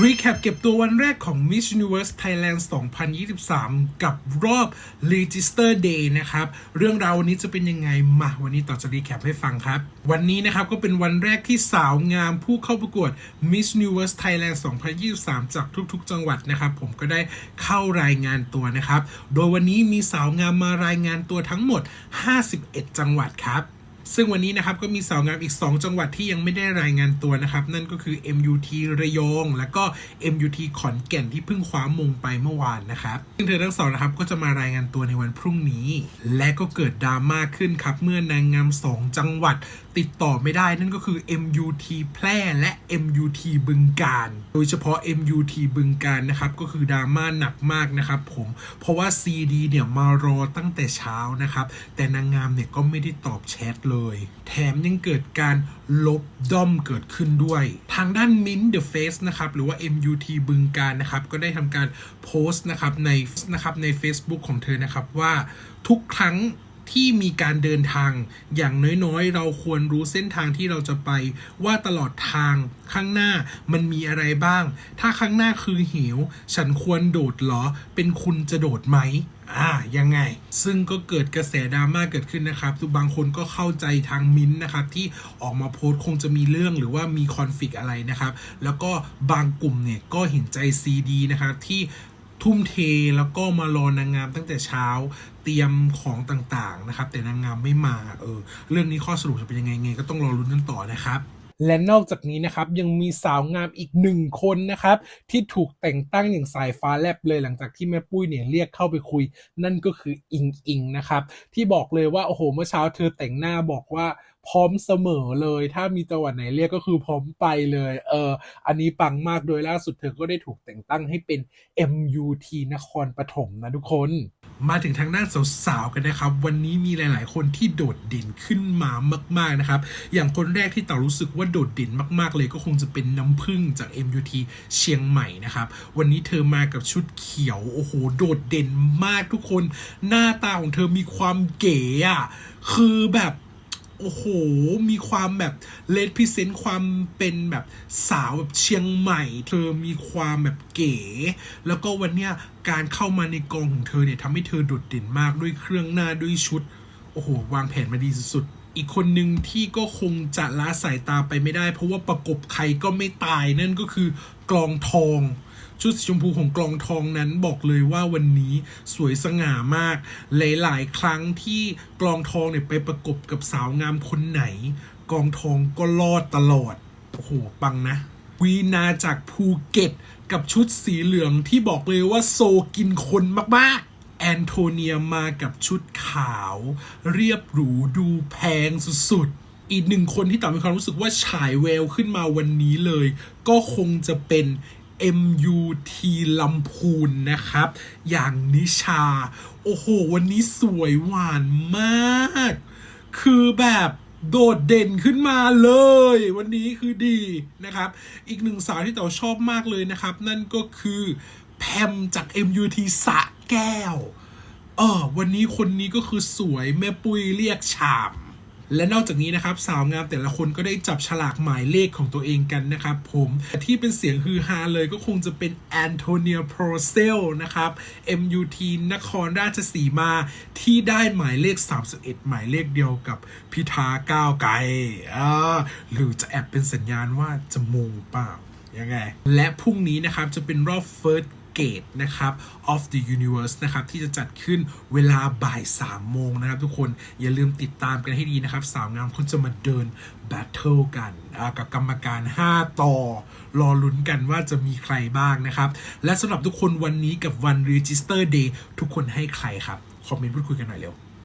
รีแคปเก็บตัววันแรกของ Miss Universe Thailand 2023 กับรอบ Register Day นะครับ เรื่องราววันนี้จะเป็นยังไง มา วันนี้ต่อจะรีแคปให้ฟังครับ วันนี้นะครับก็เป็นวันแรกที่สาวงามผู้เข้าประกวด Miss Universe Thailand 2023 จากทุกๆ จังหวัดนะครับ ผมก็ได้เข้ารายงานตัวนะครับ โดยวันนี้มีสาวงามมารายงานตัวทั้งหมด 51 จังหวัดครับ ซึ่งวันนี้นะครับก็มีสาวงามอีก 2 จังหวัดที่ยังไม่ได้รายงานตัวนะครับ นั่นก็คือ MUT ระยอง และก็ MUT ขอนแก่นที่เพิ่งคว้ามงไปเมื่อวานนะครับ ซึ่งเธอทั้งสองนะครับก็จะมารายงานตัวในวันพรุ่งนี้ และก็เกิดดราม่าขึ้นครับเมื่อนางงาม 2 จังหวัดติดต่อไม่ได้นั่นก็คือ MUT แพร่และ MUT บึงการ โดยเฉพาะ MUT บึงการนะครับก็คือดราม่าหนักมากนะครับผมเพราะว่า CD เนี่ยมารอตั้งแต่เช้านะครับ แต่นางงามเนี่ยก็ไม่ได้ตอบแชทเลย แถมยังเกิดการลบด้อมเกิดขึ้นด้วย ทางด้าน Mint the Face นะครับหรือว่า MUT บึงการนะครับก็ได้ทำการโพสต์นะครับในนะครับใน Facebook ของเธอนะครับว่าทุกครั้ง ที่มีการเดินทางอย่างน้อยๆ เราควรรู้เส้นทางที่เราจะไป ว่าตลอดทางข้างหน้ามันมีอะไรบ้าง ถ้าข้างหน้าคือเหวฉันควรโดดหรอ เป็นคุณจะโดดไหมอ่ายังไง ซึ่งก็เกิดกระแสดราม่าเกิดขึ้นนะครับบางคนก็เข้าใจทางมิ้นท์นะครับ ที่ออกมาโพสต์คงจะมีเรื่องหรือว่ามีคอนฟ lict อะไรนะครับ แล้วก็บางกลุ่มเนี่ยก็เห็นใจซีดีนะครับ ที่ ทุ่มเทแล้วก็มารอนางงามตั้งแต่เช้าเตรียมของต่างๆนะครับ แต่นางงามไม่มาเออเรื่องนี้ข้อสรุปจะเป็นยังไงไงก็ต้องรอรุ้นกันต่อนะครับและนอกจากนี้นะครับยังมีสาวงามอีกหนึ่งคนนะครับ ที่ถูกแต่งตั้งอย่างสายฟ้าแลบเลยหลังจากที่แม่ปุ้ยเนี่ยเรียกเข้าไปคุย นั่นก็คืออิงอิงนะครับ ที่บอกเลยว่าโอ้โหเมื่อเช้าเธอแต่งหน้าบอกว่าพร้อมเสมอเลย ถ้ามีจังหวัดไหนเรียกก็คือพร้อมไปเลย เออ อันนี้ปังมากโดยล่าสุดเธอก็ได้ถูกแต่งตั้งให้เป็น MUT นครปฐมนะทุกคน มาถึงทางด้านสาวๆกันนะครับ วันนี้มีหลายๆ คนที่โดดเด่นขึ้นมามาก ๆนะครับ อย่างคนแรกที่เต่ารู้สึกว่าโดดเด่นมาก ๆ เลยก็คงจะเป็นน้ำพึ่งจาก MUT เชียงใหม่นะครับ วันนี้เธอมากับชุดเขียวโอ้โหโดดเด่นมากทุกคน หน้าตาของเธอมีความเก๋อะคือแบบ โอ้โห มีความแบบเลดพิเซนต์ความเป็นแบบสาวแบบเชียงใหม่ เธอมีความแบบเก๋ แล้วก็วันเนี้ยการเข้ามาในกองของเธอเนี่ยทำให้เธอโดดเด่นมากด้วยเครื่องหน้าด้วยชุด โอ้โห วางแผนมาดีสุดอีกคนหนึ่งที่ก็คงจะละสายตาไปไม่ได้ เพราะว่าประกบใครก็ไม่ตายนั่นก็คือกลองทอง ชุดสีชมพูของกลองทองนั้นบอกเลยว่าวันนี้สวยสง่ามาก หลาย ๆ ครั้งที่กลองทองเนี่ยไปประกบกับสาวงามคนไหน กลองทองก็รอดตลอด โอ้โห ปังนะ วีนาจากภูเก็ต กับชุดสีเหลืองที่บอกเลยว่าโซกินคนมาก ๆแอนโทเนียมากับชุดขาว เรียบหรูดูแพงสุดๆ อีกหนึ่งคนที่ต่อมีความรู้สึกว่าฉายแววขึ้นมาวันนี้เลย ก็คงจะเป็น MUT ลำพูนนะครับ อย่างนิชา โอ้โห วันนี้สวยหวานมาก คือแบบโดดเด่นขึ้นมาเลย วันนี้คือดีนะครับ อีกหนึ่งสาวที่เต๋าชอบมากเลยนะครับ นั่นก็คือแพมจาก MUT สะแก้ว เออวันนี้คนนี้ก็คือสวยแม่ปุ้ยเรียกฉ่ำ และนอกจากนี้นะครับสาวงามแต่ละคนก็ได้จับฉลากหมายเลขของตัวเองกันนะครับผมที่เป็นเสียงฮือฮาเลยก็คงจะเป็นแอนโทเนียโปรเซลนะครับ MUT นครราชสีมา ที่ได้หมายเลข 31 หมายเลขเดียวกับพิธาก้าวไกลหรือจะแอบเป็นสัญญาณว่าจะมงเปล่ายังไง และพรุ่งนี้นะครับจะเป็นรอบ First Gate นะครับ of the Universe นะครับที่จะจัดขึ้นเวลาบ่าย3โมงนะครับทุกคนอย่าลืมติดตามกันให้ดีนะครับ สาวงามคนจะมาเดินแบทเทิลกันกับกรรมการ 5 ต่อ รอลุ้นกันว่าจะมีใครบ้างนะครับ และสำหรับทุกคนวันนี้กับวัน Register Day ทุกคนให้ใครครับ คอมเมนต์พูดคุยกันหน่อยเร็ว